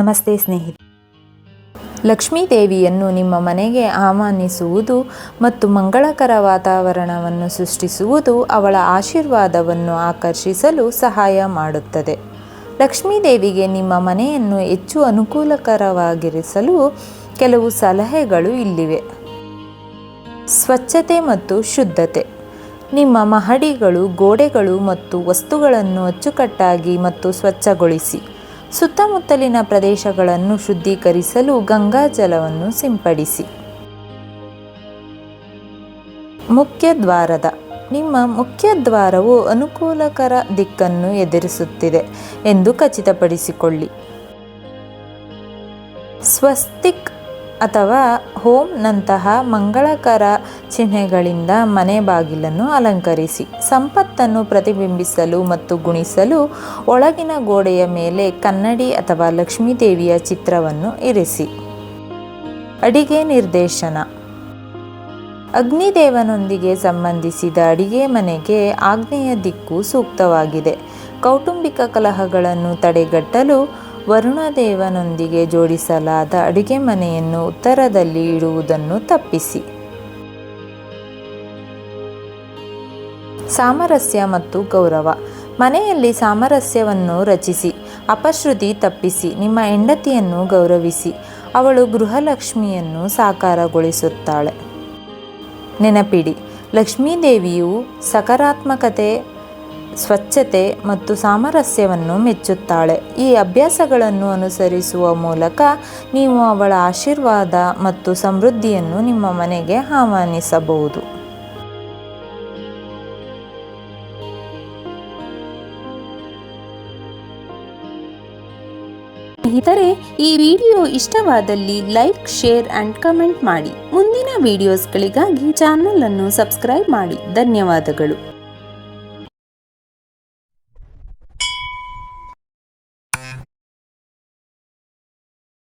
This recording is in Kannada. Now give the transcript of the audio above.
ನಮಸ್ತೆ ಸ್ನೇಹಿತ ಲಕ್ಷ್ಮೀ ದೇವಿಯನ್ನು ನಿಮ್ಮ ಮನೆಗೆ ಆಹ್ವಾನಿಸುವುದು ಮತ್ತು ಮಂಗಳಕರ ವಾತಾವರಣವನ್ನು ಸೃಷ್ಟಿಸುವುದು ಅವಳ ಆಶೀರ್ವಾದವನ್ನು ಆಕರ್ಷಿಸಲು ಸಹಾಯ ಮಾಡುತ್ತದೆ. ಲಕ್ಷ್ಮೀ ದೇವಿಗೆ ನಿಮ್ಮ ಮನೆಯನ್ನು ಹೆಚ್ಚು ಅನುಕೂಲಕರವಾಗಿರಿಸಲು ಕೆಲವು ಸಲಹೆಗಳು ಇಲ್ಲಿವೆ. ಸ್ವಚ್ಛತೆ ಮತ್ತು ಶುದ್ಧತೆ. ನಿಮ್ಮ ಮಹಡಿಗಳು, ಗೋಡೆಗಳು ಮತ್ತು ವಸ್ತುಗಳನ್ನು ಅಚ್ಚುಕಟ್ಟಾಗಿ ಮತ್ತು ಸ್ವಚ್ಛಗೊಳಿಸಿ. ಸುತ್ತಮುತ್ತಲಿನ ಪ್ರದೇಶಗಳನ್ನು ಶುದ್ಧೀಕರಿಸಲು ಗಂಗಾಜಲವನ್ನು ಸಿಂಪಡಿಸಿ. ಮುಖ್ಯ ದ್ವಾರದ. ನಿಮ್ಮ ಮುಖ್ಯ ದ್ವಾರವು ಅನುಕೂಲಕರ ದಿಕ್ಕನ್ನು ಎದುರಿಸುತ್ತಿದೆ ಎಂದು ಖಚಿತಪಡಿಸಿಕೊಳ್ಳಿ. ಸ್ವಸ್ತಿಕ್ ಅಥವಾ ಹೋಮ್ನಂತಹ ಮಂಗಳಕರ ಚಿಹ್ನೆಗಳಿಂದ ಮನೆ ಬಾಗಿಲನ್ನು ಅಲಂಕರಿಸಿ, ಸಂಪತ್ತನ್ನು ಪ್ರತಿಬಿಂಬಿಸಲು ಮತ್ತು ಗುಣಿಸಲು ಒಳಗಿನ ಗೋಡೆಯ ಮೇಲೆ ಕನ್ನಡಿ ಅಥವಾ ಲಕ್ಷ್ಮೀದೇವಿಯ ಚಿತ್ರವನ್ನು ಇರಿಸಿ. ಅಡಿಗೆ ನಿರ್ದೇಶನ. ಅಗ್ನಿದೇವನೊಂದಿಗೆ ಸಂಬಂಧಿಸಿದ ಅಡಿಗೆ ಮನೆಗೆ ಆಗ್ನೇಯ ದಿಕ್ಕು ಸೂಕ್ತವಾಗಿದೆ. ಕೌಟುಂಬಿಕ ಕಲಹಗಳನ್ನು ತಡೆಗಟ್ಟಲು ವರುಣದೇವನೊಂದಿಗೆ ಜೋಡಿಸಲಾದ ಅಡುಗೆ ಮನೆಯನ್ನು ಉತ್ತರದಲ್ಲಿ ಇಡುವುದನ್ನು ತಪ್ಪಿಸಿ. ಸಾಮರಸ್ಯ ಮತ್ತು ಗೌರವ. ಮನೆಯಲ್ಲಿ ಸಾಮರಸ್ಯವನ್ನು ರಚಿಸಿ, ಅಪಶ್ರುತಿ ತಪ್ಪಿಸಿ, ನಿಮ್ಮ ಹೆಂಡತಿಯನ್ನು ಗೌರವಿಸಿ, ಅವಳು ಗೃಹಲಕ್ಷ್ಮಿಯನ್ನು ಸಾಕಾರಗೊಳಿಸುತ್ತಾಳೆ. ನೆನಪಿಡಿ, ಲಕ್ಷ್ಮೀದೇವಿಯು ಸಕಾರಾತ್ಮಕತೆ ಸ್ವಚ್ಛತೆ ಮತ್ತು ಸಾಮರಸ್ಯವನ್ನು ಮೆಚ್ಚುತ್ತಾಳೆ. ಈ ಅಭ್ಯಾಸಗಳನ್ನು ಅನುಸರಿಸುವ ಮೂಲಕ ನೀವು ಅವಳ ಆಶೀರ್ವಾದ ಮತ್ತು ಸಮೃದ್ಧಿಯನ್ನು ನಿಮ್ಮ ಮನೆಗೆ ಆಹ್ವಾನಿಸಬಹುದು. ಸ್ನೇಹಿತರೆ, ಈ ವಿಡಿಯೋ ಇಷ್ಟವಾದಲ್ಲಿ ಲೈಕ್, ಶೇರ್ ಅಂಡ್ ಕಮೆಂಟ್ ಮಾಡಿ. ಮುಂದಿನ ವಿಡಿಯೋಸ್ಗಳಿಗಾಗಿ ಚಾನಲ್ ಅನ್ನು ಸಬ್ಸ್ಕ್ರೈಬ್ ಮಾಡಿ. ಧನ್ಯವಾದಗಳು.